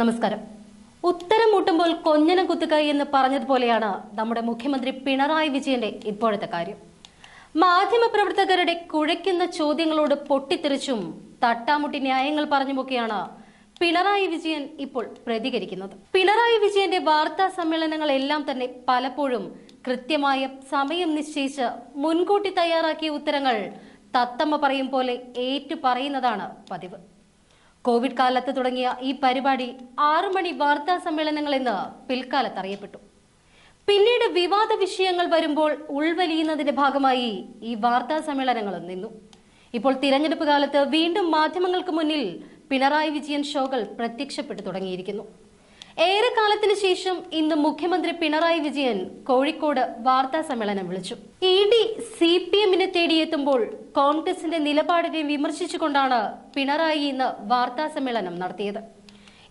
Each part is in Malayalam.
നമസ്കാരം. ഉത്തരം മുട്ടുമ്പോൾ കൊഞ്ഞനം കുത്തുക എന്ന് പറഞ്ഞതുപോലെയാണ് നമ്മുടെ മുഖ്യമന്ത്രി പിണറായി വിജയന്റെ ഇപ്പോഴത്തെ കാര്യം. മാധ്യമപ്രവർത്തകരുടെ കുഴയ്ക്കുന്ന ചോദ്യങ്ങളോട് പൊട്ടിത്തെറിച്ചും തട്ടാമുട്ടി ന്യായങ്ങൾ പറഞ്ഞുമൊക്കെയാണ് പിണറായി വിജയൻ ഇപ്പോൾ പ്രതികരിക്കുന്നത്. പിണറായി വിജയന്റെ വാർത്താ സമ്മേളനങ്ങളെല്ലാം തന്നെ പലപ്പോഴും കൃത്യമായ സമയം നിശ്ചയിച്ച് മുൻകൂട്ടി തയ്യാറാക്കിയ ഉത്തരങ്ങൾ തത്തമ്മ പറയും പോലെ ഏറ്റു പറയുന്നതാണ് പതിവ്. കോവിഡ് കാലത്ത് തുടങ്ങിയ ഈ പരിപാടി ആറുമണി വാർത്താ സമ്മേളനങ്ങൾ എന്ന് പിൽക്കാലത്ത് അറിയപ്പെട്ടു. പിന്നീട് വിവാദ വിഷയങ്ങൾ വരുമ്പോൾ ഉൾവലിയുന്നതിന്റെ ഭാഗമായി ഈ വാർത്താ സമ്മേളനങ്ങൾ നിന്നു. ഇപ്പോൾ തിരഞ്ഞെടുപ്പ് കാലത്ത് വീണ്ടും മാധ്യമങ്ങൾക്ക് മുന്നിൽ പിണറായി വിജയൻ ഷോകൾ പ്രത്യക്ഷപ്പെട്ടു തുടങ്ങിയിരിക്കുന്നു. ഏറെക്കാലത്തിന് ശേഷം ഇന്ന് മുഖ്യമന്ത്രി പിണറായി വിജയൻ കോഴിക്കോട് വാർത്താ സമ്മേളനം വിളിച്ചു. ഇ ഡി സി പി എമ്മിനെ തേടിയെത്തുമ്പോൾ കോൺഗ്രസിന്റെ നിലപാടിനെ വിമർശിച്ചുകൊണ്ടാണ് പിണറായി ഇന്ന് വാർത്താ സമ്മേളനം നടത്തിയത്.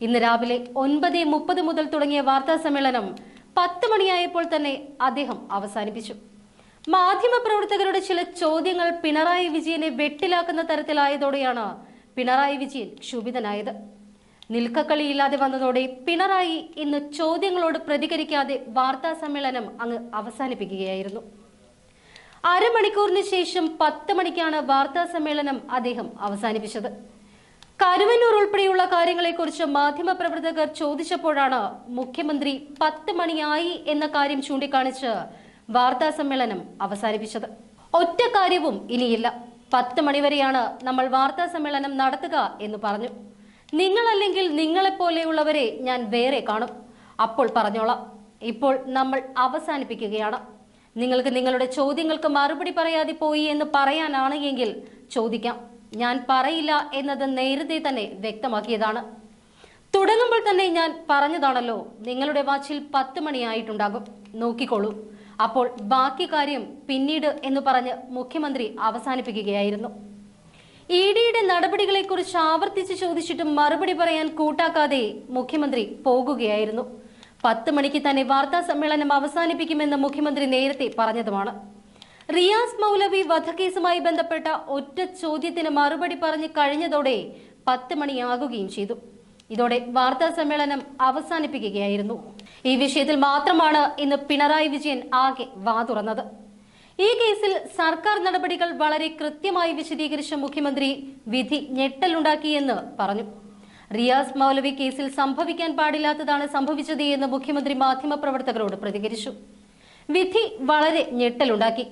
ഇന്ന് രാവിലെ ഒൻപത് മുപ്പത് മുതൽ തുടങ്ങിയ വാർത്താ സമ്മേളനം പത്ത് മണിയായപ്പോൾ തന്നെ അദ്ദേഹം അവസാനിപ്പിച്ചു. മാധ്യമപ്രവർത്തകരുടെ ചില ചോദ്യങ്ങൾ പിണറായി വിജയനെ വെട്ടിലാക്കുന്ന തരത്തിലായതോടെയാണ് പിണറായി വിജയൻ ക്ഷുഭിതനായത്. നിൽക്കക്കളിയില്ലാതെ വന്നതോടെ പിണറായി ഇന്ന് ചോദ്യങ്ങളോട് പ്രതികരിക്കാതെ വാർത്താ സമ്മേളനം അങ്ങ് അവസാനിപ്പിക്കുകയായിരുന്നു. അരമണിക്കൂറിന് ശേഷം പത്ത് മണിക്കാണ് വാർത്താ സമ്മേളനം അദ്ദേഹം അവസാനിപ്പിച്ചത്. കരുവന്നൂർ ഉൾപ്പെടെയുള്ള കാര്യങ്ങളെക്കുറിച്ച് മാധ്യമപ്രവർത്തകർ ചോദിച്ചപ്പോഴാണ് മുഖ്യമന്ത്രി പത്ത് മണിയായി എന്ന കാര്യം ചൂണ്ടിക്കാണിച്ച് വാർത്താ സമ്മേളനം അവസാനിപ്പിച്ചത്. ഒറ്റ കാര്യവും ഇനിയില്ല. പത്ത് മണിവരെയാണ് നമ്മൾ വാർത്താ സമ്മേളനം നടത്തുക എന്ന് പറഞ്ഞു. നിങ്ങളല്ലെങ്കിൽ നിങ്ങളെപ്പോലെയുള്ളവരെ ഞാൻ വേറെ കാണും. അപ്പോൾ പറഞ്ഞോളാം. ഇപ്പോൾ നമ്മൾ അവസാനിപ്പിക്കുകയാണ്. നിങ്ങൾക്ക് നിങ്ങളുടെ ചോദ്യങ്ങൾക്ക് മറുപടി പറയാതെ പോയി എന്ന് പറയാനാണ് എങ്കിൽ ചോദിക്കാം. ഞാൻ പറയില്ല എന്നത് നേരത്തെ തന്നെ വ്യക്തമാക്കിയതാണ്. തുടങ്ങുമ്പോൾ തന്നെ ഞാൻ പറഞ്ഞതാണല്ലോ നിങ്ങളുടെ വാച്ചിൽ പത്ത് മണിയായിട്ടുണ്ടാകും. നോക്കിക്കോളൂ. അപ്പോൾ ബാക്കി കാര്യം പിന്നീട് എന്ന് പറഞ്ഞ് മുഖ്യമന്ത്രി അവസാനിപ്പിക്കുകയായിരുന്നു. ഇ ഡിയുടെ നടപടികളെക്കുറിച്ച് ആവർത്തിച്ച് ചോദിച്ചിട്ടും മറുപടി പറയാൻ കൂട്ടാക്കാതെ മുഖ്യമന്ത്രി പോകുകയായിരുന്നു. പത്ത് മണിക്ക് തന്നെ വാർത്താ സമ്മേളനം അവസാനിപ്പിക്കുമെന്ന് മുഖ്യമന്ത്രി നേരത്തെ പറഞ്ഞതുമാണ്. റിയാസ് മൗലവി വധക്കേസുമായി ബന്ധപ്പെട്ട ഒറ്റ ചോദ്യത്തിന് മറുപടി പറഞ്ഞ് കഴിഞ്ഞതോടെ പത്ത് മണിയാകുകയും ചെയ്തു. ഇതോടെ വാർത്താ സമ്മേളനം അവസാനിപ്പിക്കുകയായിരുന്നു. ഈ വിഷയത്തിൽ മാത്രമാണ് ഇന്ന് പിണറായി വിജയൻ ആകെ വാ തുറന്നത് ഈ കേസിൽ സർക്കാർ നടപടികൾ വളരെ കൃത്യമായി വിശദീകരിച്ച മുഖ്യമന്ത്രി വിധി ഞെട്ടലുണ്ടാക്കിയെന്ന് പറഞ്ഞു. റിയാസ് മൗലവി കേസിൽ സംഭവിക്കാൻ പാടില്ലാത്തതാണ് സംഭവിച്ചത് എന്ന് മുഖ്യമന്ത്രി മാധ്യമപ്രവർത്തകരോട് പ്രതികരിച്ചു. വിധി വളരെ ഞെട്ടലുണ്ടാക്കി.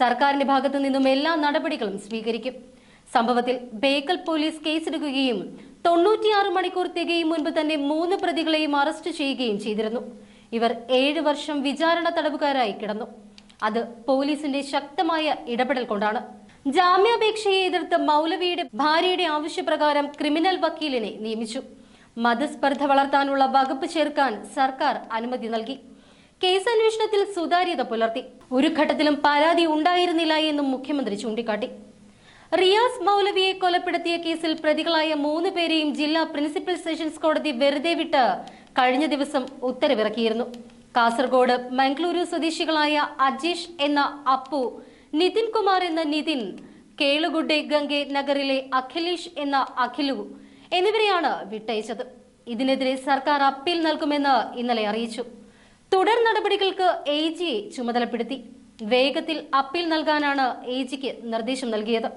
സർക്കാരിന്റെ ഭാഗത്തു നിന്നും എല്ലാ നടപടികളും സ്വീകരിക്കും. സംഭവത്തിൽ ബേക്കൽ പോലീസ് കേസെടുക്കുകയും തൊണ്ണൂറ്റിയാറ് മണിക്കൂർ തികയും മുൻപ് തന്നെ മൂന്ന് പ്രതികളെയും അറസ്റ്റ് ചെയ്യുകയും ചെയ്തിരുന്നു. ഇവർ ഏഴ് വർഷം വിചാരണ തടവുകാരായി കിടന്നു. അത് പോലീസിന്റെ ശക്തമായ ഇടപെടൽ കൊണ്ടാണ്. ജാമ്യാപേക്ഷയെ എതിർത്ത് മൗലവിയുടെ ഭാര്യയുടെ ആവശ്യപ്രകാരം ക്രിമിനൽ വക്കീലിനെ നിയമിച്ചു. മതസ്പർദ്ധ വളർത്താനുള്ള വകുപ്പ് ചേർക്കാൻ സർക്കാർ അനുമതി നൽകി. കേസ് അന്വേഷണത്തിൽ സുതാര്യത പുലർത്തി. ഒരു ഘട്ടത്തിലും പരാതി ഉണ്ടായിരുന്നില്ല എന്നും മുഖ്യമന്ത്രി ചൂണ്ടിക്കാട്ടി. റിയാസ് മൗലവിയെ കൊലപ്പെടുത്തിയ കേസിൽ പ്രതികളായ മൂന്ന് പേരെയും ജില്ലാ പ്രിൻസിപ്പൽ സെഷൻസ് കോടതി വെറുതെ വിട്ട് കഴിഞ്ഞ ദിവസം ഉത്തരവിറക്കിയിരുന്നു. കാസർഗോഡ് മംഗളൂരു സ്വദേശികളായ അജീഷ് എന്ന അപ്പു നിതിൻ കുമാർ എന്ന നിതിൻ കേളുഗുഡെ ഗംഗെ നഗറിലെ അഖിലേഷ് എന്ന അഖിലു എന്നിവരെയാണ് വിട്ടയച്ചത്. ഇതിനെതിരെ സർക്കാർ അപ്പീൽ നൽകുമെന്ന് ഇന്നലെ അറിയിച്ചു. തുടർ നടപടികൾക്ക് എ ചുമതലപ്പെടുത്തി. വേഗത്തിൽ അപ്പീൽ നൽകാനാണ് എ നിർദ്ദേശം നൽകിയത്.